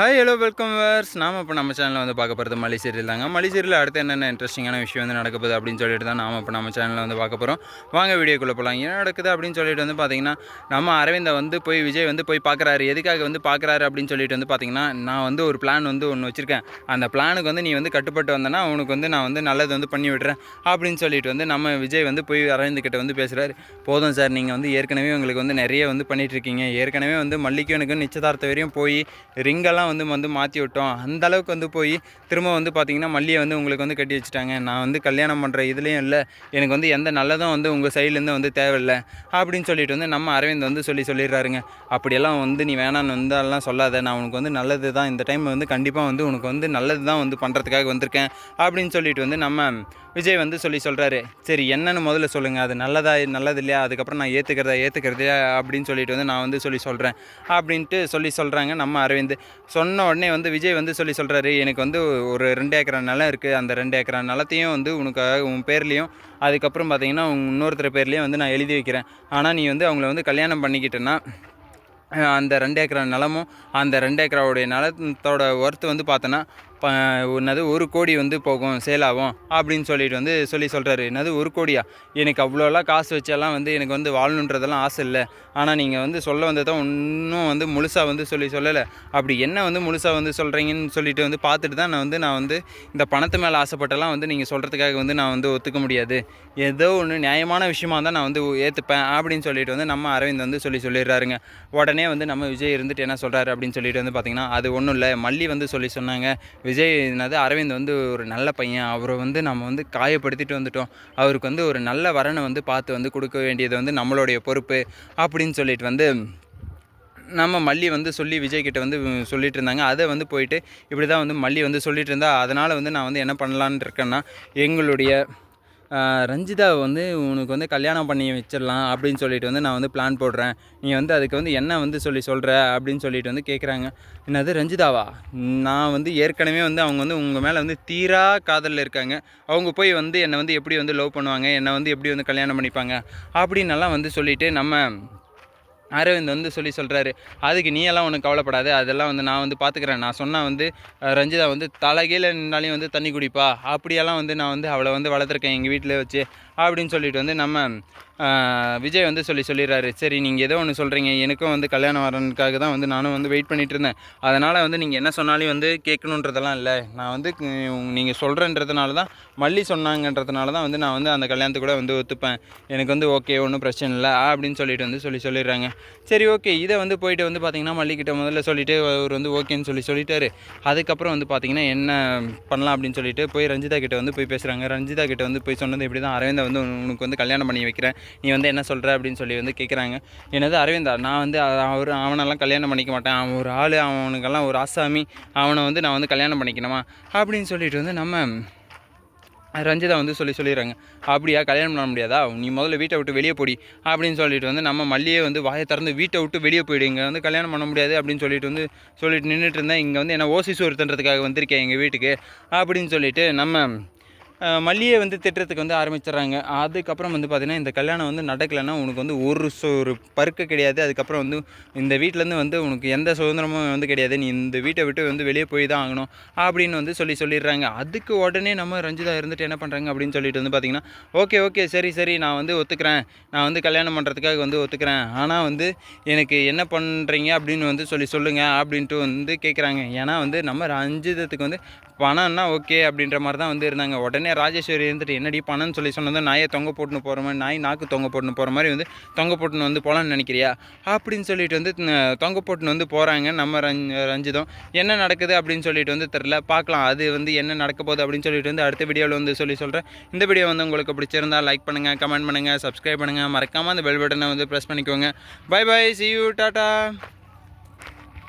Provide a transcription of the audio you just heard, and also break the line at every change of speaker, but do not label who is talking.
Hi hello welcome verse நாம இப்போ நம்ம சேனலில் வந்து பார்க்க போகிறது மலி சீரியல் தாங்க. மலி சீரியல் அடுத்து என்னென்ன இன்ட்ரெஸ்டிங்கான விஷயம் வந்து நடக்குது அப்படின்னு சொல்லிட்டு தான் நாம் இப்போ நம்ம சேனலில் வந்து பார்க்க போகிறோம் வாங்க வீடியோக்குள்ளே போகலாம் என்ன நடக்குது அப்படின்னு சொல்லிட்டு வந்து பார்த்தீங்கன்னா நம்ம அரவிந்தை வந்து போய் விஜய் வந்து போய் பார்க்குறாரு எதுக்காக வந்து பார்க்குறாரு அப்படின்னு சொல்லிட்டு வந்து பார்த்தீங்கன்னா நான் வந்து ஒரு பிளான் வந்து ஒன்று வச்சுருக்கேன். அந்த பிளானுக்கு வந்து நீ வந்து கட்டுப்பட்டு வந்தேன்னா உனக்கு வந்து நான் வந்து நல்லது வந்து பண்ணி விடுறேன் அப்படின்னு சொல்லிட்டு வந்து நம்ம விஜய் வந்து போய் அரவிந்த் கிட்டே வந்து பேசுகிறாரு போதும் சார் நீங்கள் வந்து ஏற்கனவே உங்களுக்கு வந்து நிறைய வந்து பண்ணிகிட்ருக்கீங்க இருக்கீங்க. ஏற்கனவே வந்து மல்லிக்கு எனக்கு நிச்சயதார்த்த வரையும் போய் ரிங்கெல்லாம் வந்து வந்து மாற்றி விட்டோம். அந்த அளவுக்கு வந்து போய் திரும்ப வந்து பார்த்தீங்கன்னா மல்லியை வந்து உங்களுக்கு வந்து கட்டி வச்சுட்டாங்க. நான் வந்து கல்யாணம் பண்ணுற இதுலேயும் இல்லை. எனக்கு வந்து எந்த நல்லதும் வந்து உங்கள் சைட்லேருந்து வந்து தேவையில்லை. அப்படின்னு சொல்லிட்டு வந்து நம்ம அரவிந்த் வந்து சொல்லி சொல்லிடுறாருங்க. அப்படியெல்லாம் வந்து நீ வேணான்னு வந்து சொல்லாத. நான் உனக்கு வந்து நல்லது தான் இந்த டைம் வந்து கண்டிப்பாக வந்து உனக்கு வந்து நல்லது தான் வந்து பண்ணுறதுக்காக வந்திருக்கேன். அப்படின்னு சொல்லிட்டு வந்து நம்ம விஜய் வந்து சொல்லி சொல்கிறாரு சரி என்னென்னு முதல்ல சொல்லுங்கள் அது நல்லதா நல்லது இல்லையா அதுக்கப்புறம் நான் ஏற்றுக்கிறதா ஏற்றுக்கிறதா அப்படின்னு சொல்லிட்டு வந்து நான் வந்து சொல்லி சொல்கிறேன் அப்படின்ட்டு சொல்லி சொல்கிறாங்க நம்ம அரவிந்த். சொன்ன உடனே வந்து விஜய் வந்து சொல்லி சொல்கிறாரு எனக்கு வந்து ஒரு ரெண்டு ஏக்கரா நிலம் இருக்குது அந்த ரெண்டு ஏக்கரா நிலத்தையும் வந்து உனக்காக உன் பேர்லேயும் அதுக்கப்புறம் பார்த்தீங்கன்னா உன் இன்னொருத்தர் பேர்லேயும் வந்து நான் எழுதி வைக்கிறேன். ஆனால் நீ வந்து அவங்கள வந்து கல்யாணம் பண்ணிக்கிட்டேன்னா அந்த ரெண்டு ஏக்கரா நிலமும் அந்த ரெண்டு ஏக்கராவுடைய நிலத்தோட ஒர்த்து வந்து பார்த்தோன்னா ப என்னது ஒரு கோடி வந்து போகும் சேல் ஆகும் அப்படின்னு சொல்லிட்டு வந்து சொல்லி சொல்கிறாரு என்னது ஒரு கோடியா? எனக்கு அவ்வளோலாம் காசு வச்செல்லாம் வந்து எனக்கு வந்து வாழணுன்றதெல்லாம் ஆசை இல்லை. ஆனால் நீங்கள் வந்து சொல்ல வந்ததை இன்னும் வந்து முழுசாக வந்து சொல்லி சொல்லலை. அப்படி என்ன வந்து முழுசாக வந்து சொல்கிறீங்கன்னு சொல்லிட்டு வந்து பார்த்துட்டு தான் நான் வந்து நான் வந்து இந்த பணத்து மேலே ஆசைப்பட்டெல்லாம் வந்து நீங்கள் சொல்கிறதுக்காக வந்து நான் வந்து ஒத்துக்க முடியாது. ஏதோ ஒன்று நியாயமான விஷயமா தான் நான் வந்து ஏற்றுப்பேன் அப்படின்னு சொல்லிட்டு வந்து நம்ம அரவிந்த் வந்து சொல்லி சொல்லிடுறாருங்க. உடனே வந்து நம்ம விஜய் இருந்துட்டு என்ன சொல்கிறாரு அப்படின்னு சொல்லிட்டு வந்து பார்த்திங்கன்னா அது ஒன்றும் இல்லை. மல்லி வந்து சொல்லி சொன்னாங்க. விஜய் என்னது? அரவிந்த் வந்து ஒரு நல்ல பையன். அவரை வந்து நம்ம வந்து காயப்படுத்திட்டு வந்துட்டோம். அவருக்கு வந்து ஒரு நல்ல வரனை வந்து பார்த்து வந்து கொடுக்க வேண்டியது வந்து நம்மளுடைய பொறுப்பு அப்படின்னு சொல்லிட்டு வந்து நம்ம மல்லி வந்து சொல்லி விஜய் கிட்ட வந்து சொல்லிட்டு இருந்தாங்க. அதை வந்து போயிட்டு இப்படி தான் வந்து மல்லி வந்து சொல்லிட்டு இருந்தா அதனால் வந்து நான் வந்து என்ன பண்ணலான்னு இருக்கேன்னா எங்களுடைய ரஞ்சிதாவை வந்து உனக்கு வந்து கல்யாணம் பண்ணி வச்சிடலாம் அப்படின்னு சொல்லிட்டு வந்து நான் வந்து பிளான் போடுறேன். நீ வந்து அதுக்கு வந்து என்ன வந்து சொல்லி சொல்கிற அப்படின்னு சொல்லிட்டு வந்து கேட்குறாங்க என்னது ரஞ்சிதாவா? நான் வந்து ஏற்கனவே வந்து அவங்க வந்து உங்கள் மேலே வந்து தீரா காதலில் இருக்காங்க. அவங்க போய் வந்து என்னை வந்து எப்படி வந்து லவ் பண்ணுவாங்க? என்னை வந்து எப்படி வந்து கல்யாணம் பண்ணிப்பாங்க? அப்படின்னெல்லாம் வந்து சொல்லிவிட்டு நம்ம அரவிந்த் வந்து சொல்லி சொல்கிறாரு அதுக்கு நீ எல்லாம் ஒன்றும் கவலைப்படாத அதெல்லாம் வந்து நான் வந்து பார்த்துக்கிறேன் நான் சொன்னால் வந்து ரஞ்சிதா வந்து தலைகீழ நின்னாலையும் வந்து தண்ணி குடிப்பா. அப்படியெல்லாம் வந்து நான் வந்து அவளை வந்து வளர்த்துருக்கேன் எங்கள் வீட்டில் வச்சு. அப்படின்னு சொல்லிட்டு வந்து நம்ம விஜய் வந்து சொல்லி சொல்லிடுறாரு. சரி நீங்கள் ஏதோ ஒன்று சொல்கிறீங்க எனக்கும் வந்து கல்யாணம் வரனுக்காக தான் வந்து நானும் வந்து வெயிட் பண்ணிகிட்டு இருந்தேன். அதனால் வந்து நீங்கள் என்ன சொன்னாலும் வந்து கேட்கணுன்றதெல்லாம் இல்லை. நான் வந்து நீங்கள் சொல்கிறன்றதுனால தான் மல்லி சொன்னாங்கன்றதுனால தான் வந்து நான் வந்து அந்த கல்யாணத்துக்கு கூட வந்து ஒத்துப்பேன். எனக்கு வந்து ஓகே ஒன்றும் பிரச்சனை இல்லை அப்படின்னு சொல்லிட்டு வந்து சொல்லி சொல்லிடுறாங்க. சரி ஓகே இதை வந்து போயிட்டு வந்து பார்த்தீங்கன்னா மல்லிக்கிட்ட முதல்ல சொல்லிவிட்டு அவர் வந்து ஓகேன்னு சொல்லி சொல்லிட்டாரு. அதுக்கப்புறம் வந்து பார்த்தீங்கன்னா என்ன பண்ணலாம் அப்படின்னு சொல்லிட்டு போய் ரஞ்சிதா கிட்டே வந்து போய் பேசுகிறாங்க ரஞ்சிதா கிட்டே வந்து போய் சொன்னது இப்படி தான் அரவிந்த் வந்து உனக்கு வந்து கல்யாணம் பண்ணி வைக்கிறேன். நீ வந்து என்ன சொல்கிற அப்படின்னு சொல்லி வந்து கேட்குறாங்க என்னது அரவிந்தா நான் வந்து அவர் அவனெல்லாம் கல்யாணம் பண்ணிக்க மாட்டேன். அவன் ஒரு ஆள் அவனுக்கெல்லாம் ஒரு ஆசாமி. அவனை வந்து நான் வந்து கல்யாணம் பண்ணிக்கணுமா? அப்படின்னு சொல்லிட்டு வந்து நம்ம ரஞ்சிதா வந்து சொல்லி சொல்லிடுறாங்க. அப்படியா? கல்யாணம் பண்ண முடியாதா? நீ முதல்ல வீட்டை விட்டு வெளியே போடி. அப்படின்னு சொல்லிட்டு வந்து நம்ம மல்லியே வந்து வாயை திறந்து வீட்டை விட்டு வெளியே போயிடு. இங்கே வந்து கல்யாணம் பண்ண முடியாது அப்படின்னு சொல்லிட்டு வந்து சொல்லிட்டு நின்றுட்டு இருந்தேன். இங்கே வந்து என்ன ஓசி ஒருத்தன்றதுக்காக வந்திருக்கேன் எங்கள் வீட்டுக்கு. அப்படின்னு சொல்லிட்டு நம்ம மல்லியை வந்து திட்டுறதுக்கு வந்து ஆரம்பிச்சிடுறாங்க. அதுக்கப்புறம் வந்து பார்த்திங்கன்னா இந்த கல்யாணம் வந்து நடக்கலைன்னா உனக்கு வந்து ஒரு சோ ஒரு பருக்க கிடையாது. அதுக்கப்புறம் வந்து இந்த வீட்டிலேருந்து வந்து உனக்கு எந்த சுதந்திரமும் வந்து கிடையாது. நீ இந்த வீட்டை விட்டு வந்து வெளியே போய் தான் ஆகணும் அப்படின்னு வந்து சொல்லி சொல்லிடுறாங்க. அதுக்கு உடனே நம்ம ரஞ்சிதா இருந்துட்டு என்ன பண்ணுறாங்க அப்படின்னு சொல்லிட்டு வந்து பார்த்திங்கன்னா ஓகே ஓகே சரி சரி நான் வந்து ஒத்துக்கிறேன். நான் வந்து கல்யாணம் பண்ணுறதுக்காக வந்து ஒத்துக்கிறேன். ஆனால் வந்து எனக்கு என்ன பண்ணுறீங்க அப்படின்னு வந்து சொல்லி சொல்லுங்கள் அப்படின்ட்டு வந்து கேட்குறாங்க ஏன்னா வந்து நம்ம ரஞ்சிதத்துக்கு வந்து பணம்னா ஓகே அப்படின்ற மாதிரி தான் வந்து இருந்தாங்க. உடனே ராஜேஸ்வரி இருந்துட்டு என்னடி பணம்னு சொல்லி சொன்னதும் நாயை தொங்க போட்டுன்னு போகிற மாதிரி நாய் நாக்கு தொங்க போட்டுன்னு போகிற மாதிரி வந்து தொங்க போட்டுன்னு வந்து போகலான்னு நினைக்கிறியா? அப்படின்னு சொல்லிட்டு வந்து தொங்க போட்டுன்னு வந்து போகிறாங்க நம்ம ரஞ்சிதம். என்ன நடக்குது அப்படின்னு சொல்லிட்டு வந்து தெரில பார்க்கலாம். அது வந்து என்ன நடக்க போகுது அப்படின்னு சொல்லிட்டு வந்து அடுத்த வீடியோவில் வந்து சொல்லி சொல்கிறேன் இந்த வீடியோ வந்து உங்களுக்கு பிடிச்சிருந்தா லைக் பண்ணுங்கள் கமெண்ட் பண்ணுங்கள் சப்ஸ்கிரைப் பண்ணுங்கள் மறக்காமல் அந்த பெல் பட்டனை வந்து ப்ரெஸ் பண்ணிக்கோங்க. Bye bye see you tata